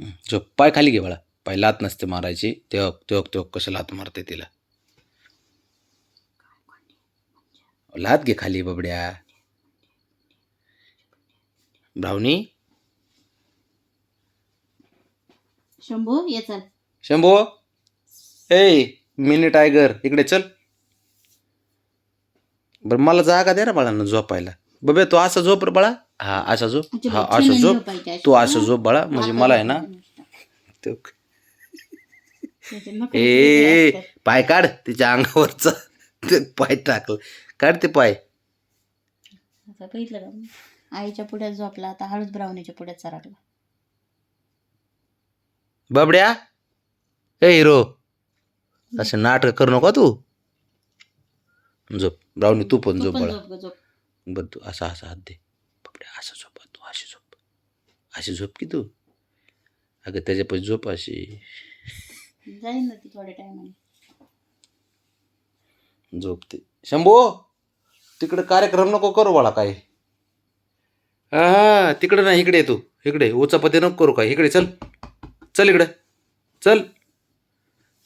झोप पाय खाली घे बाळा. पाय लात नसते मारायची. तेव्हा तेव्हा तेव्हा कसं लात मारते तिला. लात घे खाली बबड्या. ब्राउनी शंभू ये चल. शंभू? ए मिनी टायगर इकडे चल. बरं मला जागा दे ना बाळांना झोपायला. बबे तू असं झोप रे बाळा. हा असा झोप? हा असं झोप? तू असं झोप बाळा म्हणजे मला आहे ना? तो- ए पाय काढ तिच्या अंगावरचा. पाय टाकलं काढ ते पाय. बघितलं का? आईच्या पुढ्यात झोपला आता हळूच ब्राउनीच्या पुढ्यात सरकला बबड्या? ए हिरो. असं नाटक करू नको तू. झोप. ब्राउनी तू पण झोप बाळा. बरं तू असा असा हात दे. बबड्या असं झोप तू अशी झोप अशी झोप की तू? अगं त्याच्या पण झोप अशी. जाईन ना ती थोड्या टायमाने झोपते. शंभू तिकडे कार्यक्रम नको करू बाळा काय हा तिकडे नाही इकडे ये तू. इकडे उचापती नको करू काय इकडे चल. चल इकडे. चल.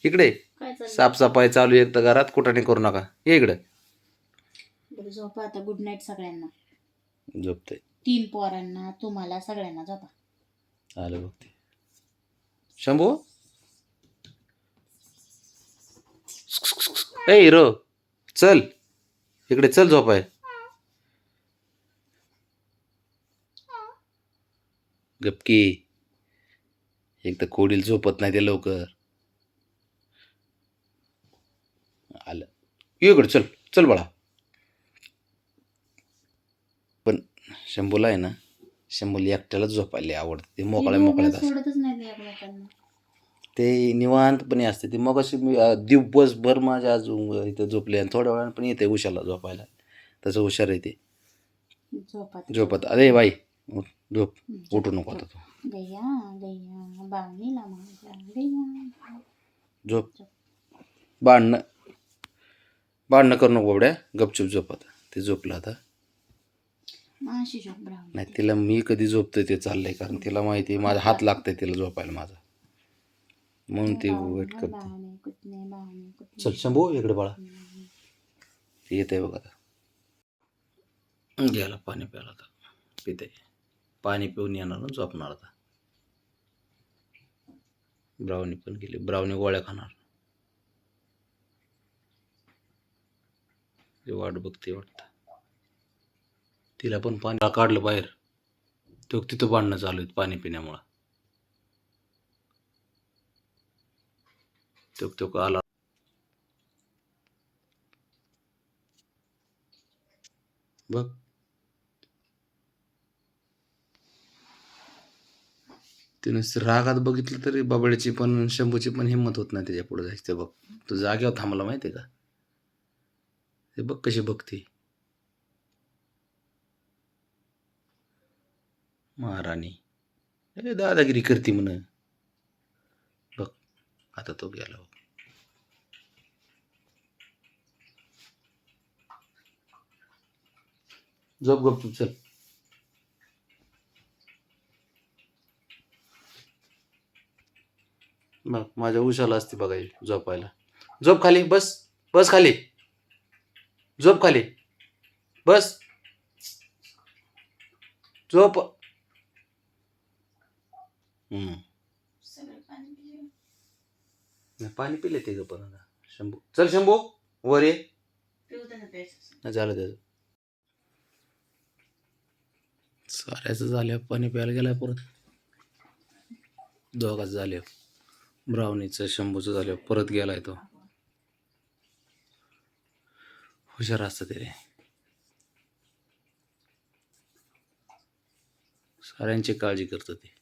इकडे काय चाललं साफसफाई चालू आहे एक तर घरात कुठाने करू नका. ये इकडे. बरं झोपा आता. गुड नाईट सगळ्यांना. झोपते. तीन पोरांना तुम्हाला सगळ्यांना जाता आलं बघते. शंभू? ए हिरो चल. इकडे चल झोपाय. गपकी. एक तर कोडील झोपत नाही ते लवकर. आलं. ये इकडे चल. चल बाळा पण शंभूला आहे ना शंभूला एकट्यालाच झोपायला आवडते. ते मोकळ्या मोकळ्यात असते. सोडतच नाही एकमेकांना. ते निवांतपणे असते. ते मग अशी मी अं, दिवसभर माझ्या अजून इथं झोपले आणि थोड्या वेळानं पण येते उशाला झोपायला. तसं हुशार येते झोपा झोपत. अरे बाई उठ, झोप. उठू नको आता तू. गैया गैया बाणीला माझ्या गैया. झोप. भांडणं. भांडणं करू नको बाबड्या गपचूप झोप आता. ते झोपलं आता. नाही तिला मी कधी झोपतोय ते चाललंय कारण तिला माहिती आहे माझा हात लागतंय तिला झोपायला माझा. म्हणून ती वेट करते. चल शंभू इकडे बाळा. ते येत आहे बघ आता. घ्यायला पाणी प्यायला आता. पिते. पाणी पिऊन येणार आणि झोपणार आता. ब्राउनी पण गेली. ब्राउनी गोळ्या खाणार. ती वाट बघते वाटतं. तिला पण पाणी काढलं बाहेर? तो तिथं बांधणं चालू आहेत पाणी पिण्यामुळं. तो तो आला? बघ. ते नुसतं रागात बघितलं तरी बाबड्याची पण शंभूची पण हिंमत होत नाही त्याच्या पुढे जायचं. बघ. तू जाग्यावर थांबला माहिती का? ते बघ कशी बघते. महाराणी. ए दादागिरी करते म्हण. बघ आता तो गेला बघ. झोप गप तू चल. बघ माझ्या उशाला असते बघायला झोपायला. झोप खाली बस बस खाली. झोप खाली. बस. झोप. सगळं पाणी पिलं. नाही, पाणी पिले ते ग पण आता. शंभू. चल शंभू वर ये. पिऊ दे ना प्यायचं. नाही झालं त्याचं. साऱ्याचं झालं पाणी प्यायला गेलाय परत. दोघाच झाले. ब्राउनीचं शंभूचं झालं परत गेलाय तो. हुशार असतं ते. रे साऱ्यांची काळजी करतं ते.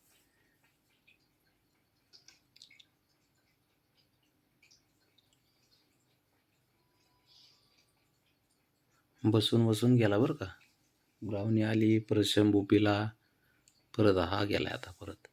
बसून बसून गेला बरं का. ब्राउनी आली परत शंभू पिला परत हा गेला आता परत.